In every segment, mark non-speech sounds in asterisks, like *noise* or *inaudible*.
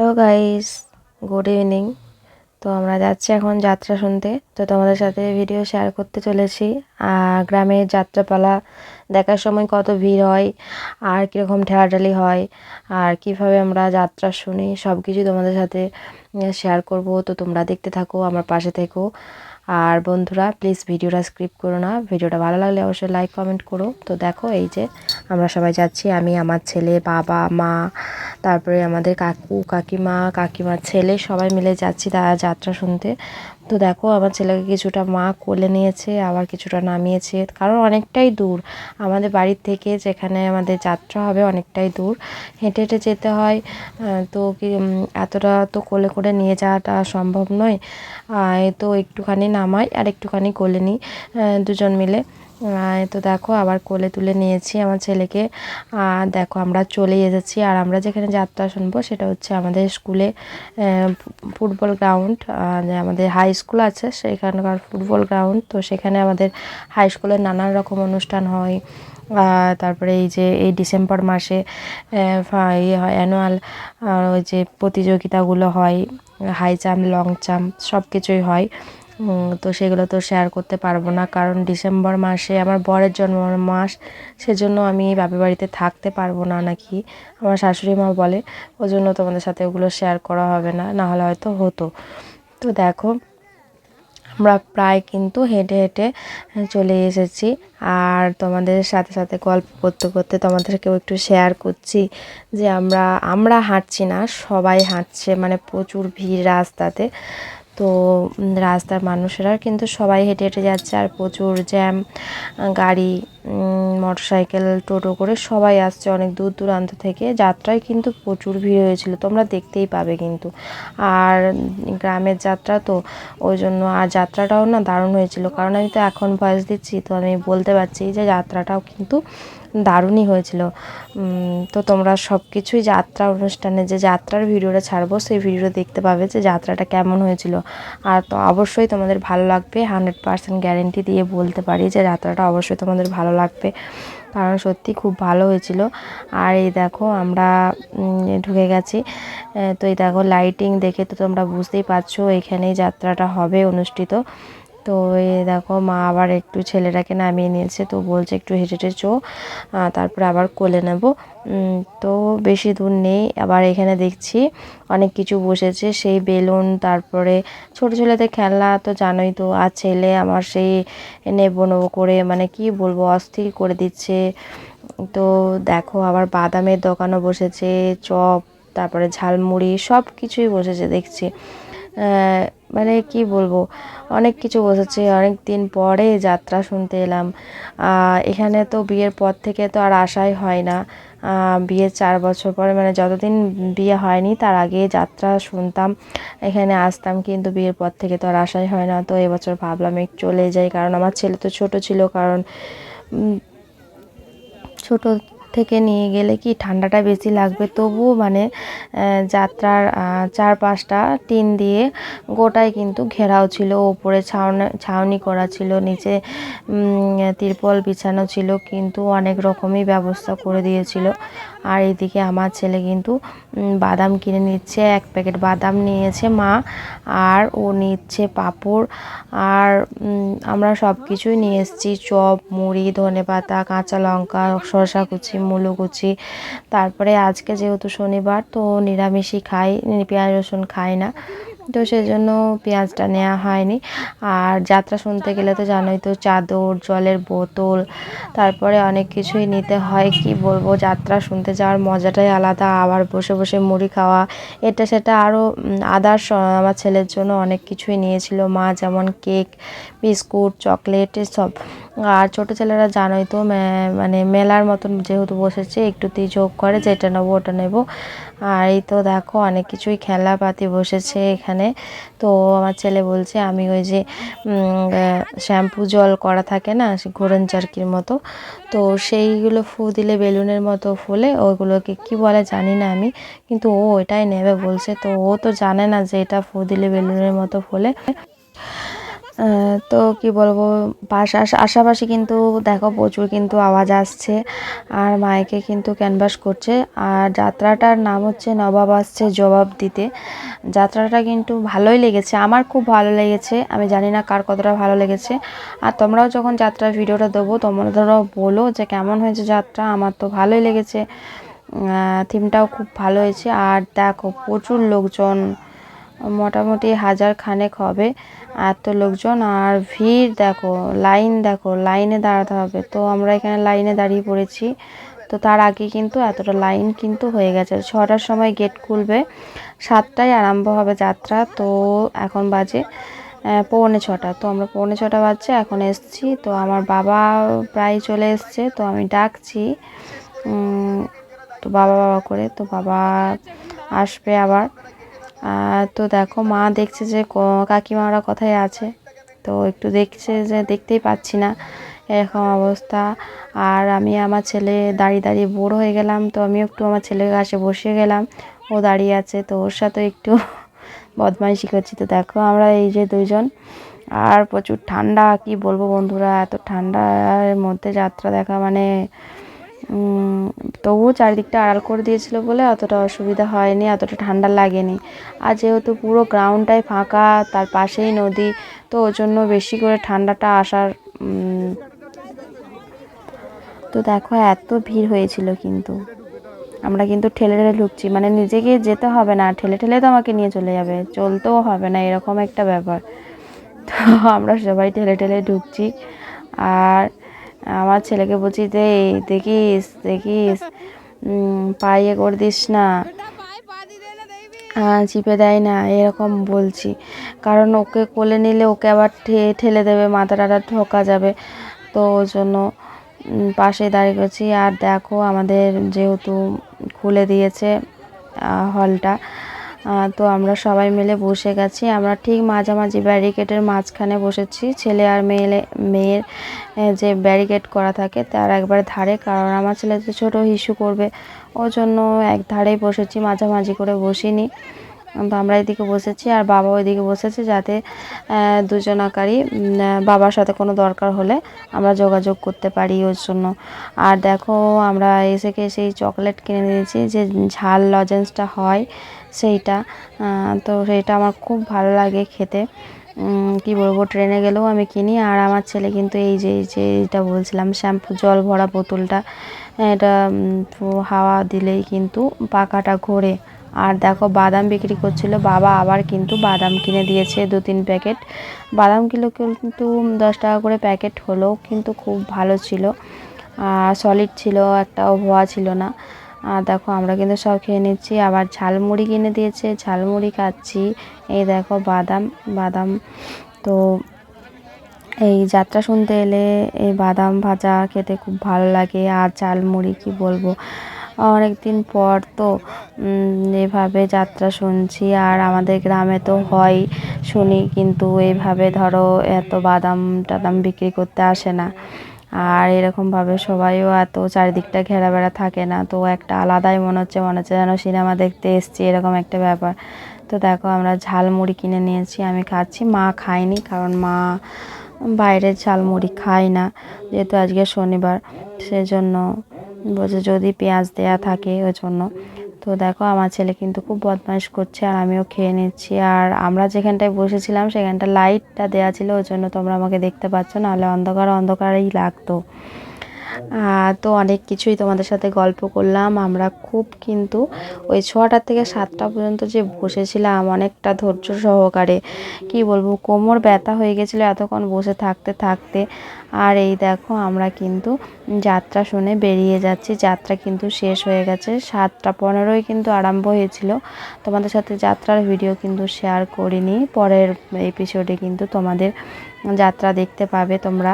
Hello guys good evening তো আমরা যাচ্ছি এখন যাত্রা শুনতে। তো তোমাদের সাথে ভিডিও শেয়ার করতে চলেছি। আর গ্রামের যাত্রাপালা দেখার সময় কত ভিড় হয়, আর কীরকম ঠেলাঠালি হয়, আর কীভাবে আমরা যাত্রা শুনি সব কিছু তোমাদের সাথে শেয়ার করব। তো তোমরা দেখতে থাকো, আমার পাশে থেকো। আর বন্ধুরা প্লিজ ভিডিওটা স্ক্রিপ করো না। ভিডিওটা ভালো লাগলে অবশ্যই লাইক কমেন্ট করো। তো দেখো, এই যে আমরা সবাই যাচ্ছি, আমি, আমার ছেলে, বাবা, মা, তারপরে আমাদের কাকু, কাকিমা, কাকিমার ছেলে, সবাই মিলে যাচ্ছি তারা যাত্রা শুনতে। তো দেখো, আমার ছেলেকে কিছুটা মা কোলে নিয়েছে, আবার কিছুটা নামিয়েছে। কারণ অনেকটাই দূর। আমাদের বাড়ির থেকে যেখানে আমাদের যাত্রা হবে অনেকটাই দূর। হেঁটে হেঁটে যেতে হয়। তো কি এতটা তো কোলে করে নিয়ে যাওয়াটা সম্ভব নয়। তো একটুখানি নামাই আর একটুখানি কোলে নিই দুজন মিলে। তো দেখো আবার কোলে তুলে নিয়েছি আমার ছেলেকে। আর দেখো আমরা চলে এসেছি আর আমরা যেখানে যাত্রা শুনব সেটা হচ্ছে আমাদের স্কুলে ফুটবল গ্রাউন্ড। আমাদের হাই স্কুল আছে সেখানকার ফুটবল গ্রাউন্ড। তো সেখানে আমাদের হাই স্কুলের নানান রকম অনুষ্ঠান হয়। তারপরে এই যে এই ডিসেম্বর মাসে ইয়ে হয় অ্যানুয়াল ওই যে প্রতিযোগিতাগুলো হয়, হাই জাম্প লং জাম্প সব কিছুই হয়। তো সেগুলো তো শেয়ার করতে পারব না। কারণ ডিসেম্বর মাসে আমার বরের জন্ম মাস, সেজন্য আমি বাপের বাড়িতে থাকতে পারব না নাকি? আমার শাশুড়ি মা বলে ওই জন্য তোমাদের সাথে ওগুলো শেয়ার করা হবে না না হলে হয়তো হতো। তো দেখো, আমরা প্রায় কিন্তু হেঁটে হেঁটে চলে এসেছি। আর তোমাদের সাথে সাথে গল্প করতে করতে তোমাদেরকেও একটু শেয়ার করছি যে আমরা আমরা হাঁটছি না, সবাই হাঁটছে। মানে প্রচুর ভিড় রাস্তাতে। তো রাস্তার মানুষেরা কিন্তু সবাই হেঁটে হেঁটে যাচ্ছে আর প্রচুর জ্যাম গাড়ি মোটরসাইকেল, টোটো করে সবাই আসছে অনেক দূর দূরান্ত থেকে। যাত্রায় কিন্তু প্রচুর ভিড় হয়েছিল, তোমরা দেখতেই পাবে কিন্তু। আর গ্রামের যাত্রা তো, ওই জন্য আর যাত্রাটাও না দারুণ হয়েছিল। কারণ আমি তো এখন বয়স দিচ্ছি, তো আমি বলতে পারছি যে যাত্রাটাও কিন্তু দারুণই হয়েছিল। তো তোমরা সব কিছুই যাত্রা অনুষ্ঠানে যে যাত্রার ভিডিওটা ছাড়বো, সেই ভিডিও দেখতে পাবে যে যাত্রাটা কেমন হয়েছিল। আর তো অবশ্যই তোমাদের ভালো লাগবে, হান্ড্রেড পারসেন্ট গ্যারেন্টি দিয়ে বলতে পারি যে যাত্রাটা অবশ্যই তোমাদের ভালো লাগবে। কারণ সত্যি খুব ভালো হয়েছিল। আর এই দেখো আমরা ঢুকে গেছি। তো এই দেখো লাইটিং দেখে তো তোমরা বুঝতেই পারছ, এখানেই যাত্রাটা হবে অনুষ্ঠিত। তো এই দেখো, মা আবার একটু ছেলেটাকে নামিয়ে নিয়েছে, তো বলছে একটু হেঁটে হেঁটে চো তারপরে আবার কোলে নেব। তো বেশি দূর নেই, আবার এখানে দেখছি অনেক কিছু বসেছে, সেই বেলুন, তারপরে ছোটো ছেলেদের খেলনা তো জানোই তো, আর ছেলে আমার সেই নেব নেব করে মানে কি বলব, অস্থির করে দিচ্ছে। তো দেখো, আবার বাদামের দোকানও বসেছে, চপ, তারপরে ঝালমুড়ি সব কিছুই বসেছে, দেখছি। মানে কি বলব, অনেক কিছু বসেছে অনেক দিন পরে যাত্রা শুনতে এলাম। এখানে তো বিয়ের পর থেকে তো আর আশাই হয় না। বিয়ের চার বছর পরে মানে যতদিন বিয়ে হয়নি, তার আগে যাত্রা শুনতাম, এখানে আসতাম, কিন্তু বিয়ের পর থেকে তো আর আশাই হয় না। তো এবছর ভাবলাম একটু চলে যাই, কারণ আমার ছেলে তো ছোট ছিল, কারণ ছোট থেকে নিয়ে গেলে কি ঠান্ডাটা বেশি লাগবে? তবুও মানে যাত্রার চার পাঁচটা টিন দিয়ে গোটায় কিন্তু ঘেরাও ছিল। ওপরে ছাউনি ছাউনি করা ছিল, নিচে তিরপল বিছানো ছিল, কিন্তু অনেক রকমই ব্যবস্থা করে দিয়েছিল। আর এদিকে আমার ছেলে কিন্তু বাদাম কিনে নিচ্ছে, এক প্যাকেট বাদাম নিয়েছে মা, আর ও নিচ্ছে পাঁপড়, আর আমরা সব কিছুই নিয়ে এসেছি, চপ, মুড়ি, ধনে পাতা, কাঁচা লঙ্কা, শসা কুচি, মুলো কুচি। তারপরে আজকে যেহেতু শনিবার, তো নিরামিষই খাই, পেঁয়াজ রসুন খাই না। তো সেই জন্য পেঁয়াজটা নেওয়া হয়নি। আর যাত্রা শুনতে গেলে তো জানোই তো, চাদর, জলের বোতল, তারপরে অনেক কিছুই নিতে হয়। কি বলব, যাত্রা শুনতে যাওয়ার মজাটাই আলাদা। আবার বসে বসে মুড়ি খাওয়া, এটা সেটা আরও আদার্স আমার ছেলের জন্য অনেক কিছুই নিয়েছিল। মা যেমন কেক, বিস্কুট, চকলেট এসব আর ছোটো ছেলেরা জানোই তো মানে মেলার মতন যেহেতু বসেছে, একটুতেই যোগ করে যে এটা নেব, ওটা নেব। আর এই তো দেখো, অনেক কিছুই খেলাপাতি বসেছে, এখানে তো আমার ছেলে বলছে, আমি ওই যে শ্যাম্পু জল করা থাকে না ঘোরন চারকির মতো, তো সেইগুলো ফু দিলে বেলুনের মতো ফুলে ওইগুলোকে কি বলে জানি না আমি, কিন্তু ও এটাই নেবে বলছে। তো ও তো জানে না যে এটা ফু দিলে বেলুনের মতো ফুলে। তো কি বলব পাশা আশাপাশি কিন্তু দেখো প্রচুর কিন্তু আওয়াজ আসছে, আর মাইকে কিন্তু ক্যানভাস করছে, আর যাত্রাটার নাম হচ্ছে নবাব আসছে জবাব দিতে। যাত্রাটা কিন্তু ভালোই লেগেছে, আমার খুব ভালো লেগেছে, আমি জানি না কার কতটা ভালো লেগেছে, আর তোমরাও যখন যাত্রার ভিডিওটা দেবো তোমরাও বলো যে কেমন হয়েছে যাত্রা, আমার তো ভালোই লেগেছে থিমটাও খুব ভালো হয়েছে, আর দেখো প্রচুর লোকজন মোটামুটি হাজার খানেক হবে। এত লোকজন, আর ভিড় দেখো, লাইন দেখো, লাইনে দাঁড়াতে হবে। তো আমরা এখানে লাইনে দাঁড়িয়ে পড়েছি। তো তার আগে কিন্তু এতটা লাইন কিন্তু হয়ে গেছে। ছটার সময় গেট খুলবে, সাতটায় আরম্ভ হবে যাত্রা। তো এখন বাজে পৌনে ছটা। তো আমরা পৌনে ছটা বাজছে, এখন এসছি। তো আমার বাবা প্রায় চলে এসছে, তো আমি ডাকছি তো বাবা বাবা করে। তো বাবা আসবে আবার। তো দেখো মা দেখছে যে কাকিমারা কোথায় আছে। তো একটু দেখছে যে দেখতেই পাচ্ছি না এরকম অবস্থা। আর আমি আমার ছেলে দাঁড়িয়ে দাঁড়িয়ে বোর হয়ে গেলাম, তো আমি একটু আমার ছেলের কাছে বসে গেলাম। ও দাঁড়িয়ে আছে, তো ওর সাথে একটু *laughs* বদমাইশি করছি। তো দেখো আমরা এই যে দুইজন, আর প্রচুর ঠান্ডা, কি বলব বন্ধুরা, এত ঠান্ডার মধ্যে যাত্রা দেখা মানে তবুও চারিদিকটা আড়াল করে দিয়েছিল বলে অতটা অসুবিধা হয়নি, অতটা ঠান্ডা লাগেনি। আর যেহেতু পুরো গ্রাউন্ডটাই ফাঁকা, তার পাশেই নদী, তো ওর জন্য বেশি করে ঠান্ডাটা আসার তো দেখো এত ভিড় হয়েছিল কিন্তু। আমরা কিন্তু ঠেলে ঠেলে ঢুকছি মানে নিজেকে যেতে হবে না, ঠেলে ঠেলে তো আমাকে নিয়ে চলে যাবে, চলতেও হবে না, এরকম একটা ব্যাপার। তো আমরা সবাই ঠেলে ঠেলে ঢুকছি। আর আমার ছেলেকে বলছি "এই দেখিস দেখিস পায়ে করে দিস না। আহ, চিপে দেয় না এরকম বলছি। কারণ ওকে কোলে নিলে ওকে আবার ঠেলে দেবে মাথা টাথা ঠোকা যাবে। তো ওই জন্য পাশে দাঁড়িয়ে গেছি। আর দেখো আমাদের যেহেতু খুলে দিয়েছে হলটা তো আমরা সবাই মিলে বসে গেছি। আমরা ঠিক মাঝামাঝি ব্যারিকেডের মাঝখানে বসেছি। ছেলে আর মেয়ে মেয়ের যে ব্যারিকেড করা থাকে তার একবার ধারে, কারণ আমার ছেলে তো ছোটো, হিসু করবে। ওই জন্য এক ধারেই বসেছি, মাঝামাঝি করে বসিনি। তো আমরা এদিকে বসেছি আর বাবা ওইদিকে বসেছে যাতে দুজনাকারই বাবার সাথে কোনো দরকার হলে আমরা যোগাযোগ করতে পারি ওর জন্য। আর দেখো, আমরা এসে সেই চকলেট কিনে নিয়েছি, যে ঝাল লজেন্সটা হয় সেইটা তো সেইটা আমার খুব ভালো লাগে খেতে। কি বলব, ট্রেনে গেলেও আমি কিনি। আর আমার ছেলে কিন্তু এই যে এই যে, এটা বলছিলাম, শ্যাম্পু, জল ভরা বোতলটা, এটা হাওয়া দিলেই কিন্তু পাখাটা ঘোরে। আর দেখো বাদাম বিক্রি করছিল। বাবা আবার কিন্তু বাদাম কিনে দিয়েছে দু তিন প্যাকেট। বাদাম কিলো কিন্তু দশ টাকা করে প্যাকেট হলো কিন্তু খুব ভালো ছিল। আর সলিড ছিল, একটাও ভোয়া ছিল না। আর দেখো আমরা কিন্তু সব খেয়ে নিচ্ছি। আবার ঝালমুড়ি কিনে দিয়েছে। ঝালমুড়ি খাচ্ছি। এই দেখো বাদাম বাদাম। তো এই যাত্রা শুনতে এলে এই বাদাম ভাজা খেতে খুব ভালো লাগে। আর ঝালমুড়ি কি বলব? অনেক দিন পর তো এভাবে যাত্রা শুনছি। আর আমাদের গ্রামে তো হয়, শুনি, কিন্তু এইভাবে ধরো এত বাদাম টাদাম বিক্রি করতে আসে না। আর এরকমভাবে সবাইও এত চারিদিকটা ঘেরা বেড়া থাকে না। তো একটা আলাদাই মনে হচ্ছে মনে হচ্ছে যেন সিনেমা দেখতে এসছি, এরকম একটা ব্যাপার। তো দেখো, আমরা ঝালমুড়ি কিনে নিয়েছি, আমি খাচ্ছি, মা খায়নি, কারণ মা বাইরের ঝালমুড়ি খায় না, যেহেতু আজকে শনিবার, সেজন্য বলছে, যদি পেঁয়াজ দেয়া থাকে ওই জন্য তো দেখো, আমার ছেলে কিন্তু খুব বদমাইশ করছে আর আমিও খেয়ে নিচ্ছি। আর আমরা যেখানটায় বসেছিলাম, সেখানটা লাইটটা দেওয়া ছিল ওই জন্য তোমরা আমাকে দেখতে পাচ্ছ, নাহলে অন্ধকার অন্ধকারেই লাগতো। তো অনেক কিছুই তোমাদের সাথে গল্প করলাম। আমরা খুব কিন্তু ওই ছটার থেকে সাতটা পর্যন্ত যে বসেছিলাম, অনেকটা ধৈর্য সহকারে, কি বলব, কোমর ব্যথা হয়ে গেছিল এতক্ষণ বসে থাকতে থাকতে। আর এই দেখো, আমরা কিন্তু যাত্রা শুনে বেরিয়ে যাচ্ছি। যাত্রা কিন্তু শেষ হয়ে গেছে। সাতটা পনেরোই কিন্তু আরম্ভ হয়েছিল। তোমাদের সাথে যাত্রার ভিডিও কিন্তু শেয়ার করিনি। পরের এপিসোডে কিন্তু তোমাদের যাত্রা দেখতে পাবে তোমরা।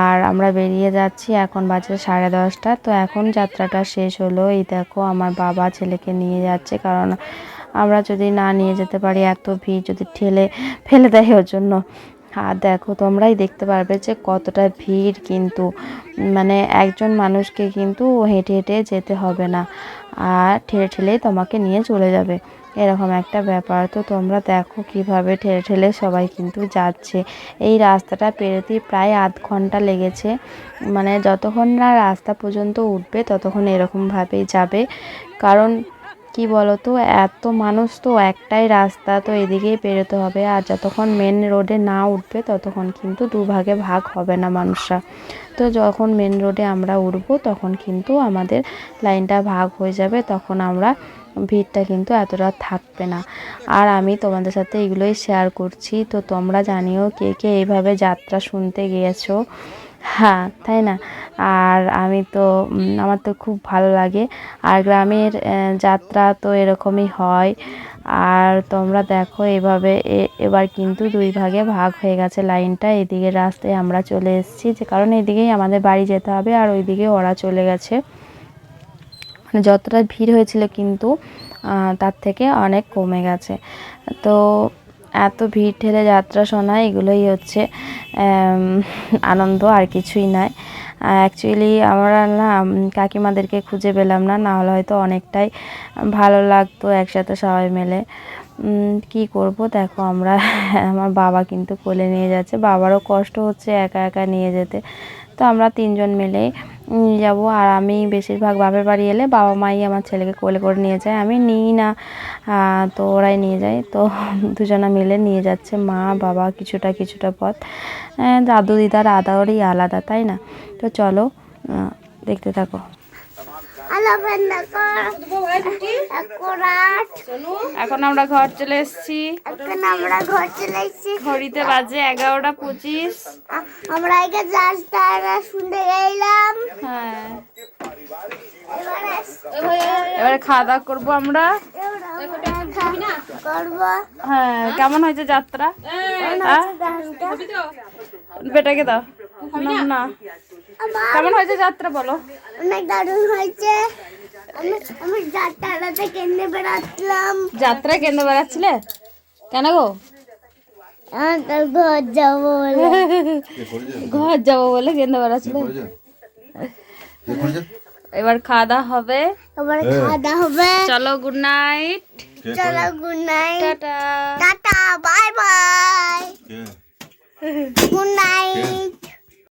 আর আমরা বেরিয়ে যাচ্ছি, এখন বাজে সাড়ে দশটা। তো এখন যাত্রাটা শেষ হলো। এই দেখো আমার বাবা ছেলেকে নিয়ে যাচ্ছে, কারণ আমরা যদি না নিয়ে যেতে পারি, এত ভিড় যদি ঠেলে ফেলে দেয় ওর জন্য। আর দেখো, তোমরাই দেখতে পারবে যে কতটা ভিড় কিন্তু মানে একজন মানুষকে কিন্তু হেঁটে হেঁটে যেতে হবে না। আর ঠেলে ঠেলে তোমাকে নিয়ে চলে যাবে। এরকম একটা ব্যাপার। তো তোমরা দেখো কীভাবে ঠেলে ঠেলে সবাই কিন্তু যাচ্ছে। এই রাস্তাটা পেরোতেই প্রায় আধ ঘণ্টা লেগেছে। মানে যতক্ষণ না রাস্তা পর্যন্ত উঠবে, ততক্ষণ এরকমভাবেই যাবে। কারণ কি বলতো? এত মানুষ তো একটাই রাস্তা, তো এদিকেই পেরোতে হবে। আর যতক্ষণ মেন রোডে না উঠবে, ততক্ষণ কিন্তু দুভাগে ভাগ হবে না মানুষরা। তো যখন মেন রোডে আমরা উঠবো, তখন কিন্তু আমাদের লাইনটা ভাগ হয়ে যাবে। তখন আমরা ভিড়টা কিন্তু এতটা থাকবে না। আর আমি তোমাদের সাথে এগুলোই শেয়ার করছি। তো তোমরা জানিও কে কে এইভাবে যাত্রা শুনতে গিয়েছো। হ্যাঁ তাই না? আর আমি তো আমার তো খুব ভালো লাগে। আর গ্রামের যাত্রা তো এরকমই হয়। আর তোমরা দেখো এভাবে এবার কিন্তু দুই ভাগে ভাগ হয়ে গেছে লাইনটা। এদিকে রাস্তায় আমরা চলে এসেছি যে, কারণ এদিকেই আমাদের বাড়ি যেতে হবে আর ওইদিকে ওরা চলে গেছে। মানে যতটা ভিড় হয়েছিল কিন্তু তার থেকে অনেক কমে গেছে। তো এত ভিড় ঠেলে যাত্রা শোনা, এগুলোই হচ্ছে আনন্দ, আর কিছুই নয় অ্যাকচুয়ালি আমরা না কাকিমাদেরকে খুঁজে পেলাম না না হলে হয়তো অনেকটাই ভালো লাগতো একসাথে সবাই মিলে। কি করব? দেখো আমরা, *laughs* আমার বাবা কিন্তু কোলে নিয়ে যাচ্ছে। বাবারও কষ্ট হচ্ছে একা একা নিয়ে যেতে। তো আমরা তিনজন মিলে যাব। আর আমি বেশিরভাগ বাপের বাড়ি এলে বাবা মাই আমার ছেলেকে কোলে করে নিয়ে যায়। আমি নিই না তো ওরাই নিয়ে যায়। তো *laughs* দুজনা মিলে নিয়ে যাচ্ছে মা, বাবা কিছুটা কিছুটা পথ। দাদু, দিদার আদারই আলাদা, তাই না? তো চলো দেখতে থাকো। এখন আমরা ঘর চলে এসেছি। এখন আমরা ঘর চলে এসেছি ঘড়িতে বাজে এগারোটা পঁচিশ। আমরা একে যাত্রা শুনতে গেলাম। হ্যাঁ। এবারে খাওয়া দাওয়া করব আমরা। হ্যাঁ কেমন হয়েছে যাত্রা? হ্যাঁ? গানটা বেটাকে দাও। না। কেমন হয়েছে যাত্রা বলো? অনেক দারুণ হয়েছে। আমি যাত্রাতে কেন্দ্রে বেড়াচ্ছিলাম। যাত্রায় কেন্দ্রে বেড়াচ্ছিলে? কেন গো? হ্যাঁ, ঘর যাব বলে। ঘর যাব বলে কেন্দ্রে বেড়াচ্ছিলে? এবার খাওয়া দাওয়া হবে। এবার খাওয়া দাওয়া হবে। চলো গুড নাইট চলো good night tata. Tata bye bye good night